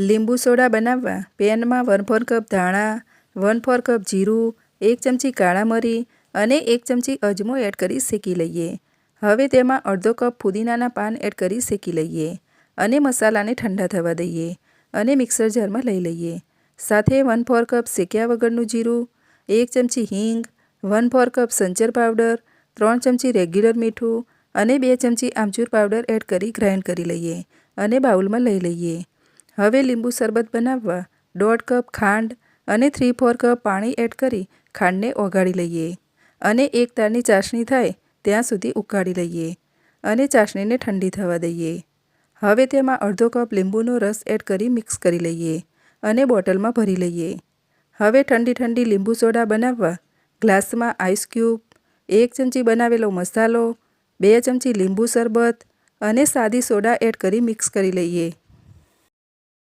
લીંબુ સોડા બનાવવા, પેનમાં વન ફોર કપ ધાણા વન ફોર કપ જીરું, એક ચમચી કાળા મરી અને એક ચમચી અજમો એડ કરી શેકી લઈએ. હવે તેમાં અડધો કપ ફુદીનાના પાન એડ કરી શેકી લઈએ અને મસાલાને ઠંડા થવા દઈએ અને મિક્સર જારમાં લઈ લઈએ. સાથે વન ફોર કપ શેક્યા વગરનું જીરું, એક ચમચી હિંગ વન ફોર કપ સંચર પાવડર, ત્રણ ચમચી રેગ્યુલર મીઠું અને બે ચમચી આમચૂર પાવડર એડ કરી ગ્રાઇન્ડ કરી લઈએ અને બાઉલમાં લઈ લઈએ. હવે લીંબુ શરબત બનાવવા દોઢ કપ ખાંડ અને થ્રી ફોર કપ પાણી એડ કરી ખાંડને ઓગાળી લઈએ અને એક તારની ચાસણી થાય ત્યાં સુધી ઉકાળી લઈએ અને ચાસણીને ઠંડી થવા દઈએ. હવે તેમાં અડધો કપ લીંબુનો રસ એડ કરી મિક્સ કરી લઈએ અને બોટલમાં ભરી લઈએ. હવે ઠંડી ઠંડી લીંબુ સોડા બનાવવા ગ્લાસમાં આઈસ ક્યુબ એક ચમચી બનાવેલો મસાલો, બે ચમચી લીંબુ શરબત અને સાદી સોડા એડ કરી મિક્સ કરી લઈએ.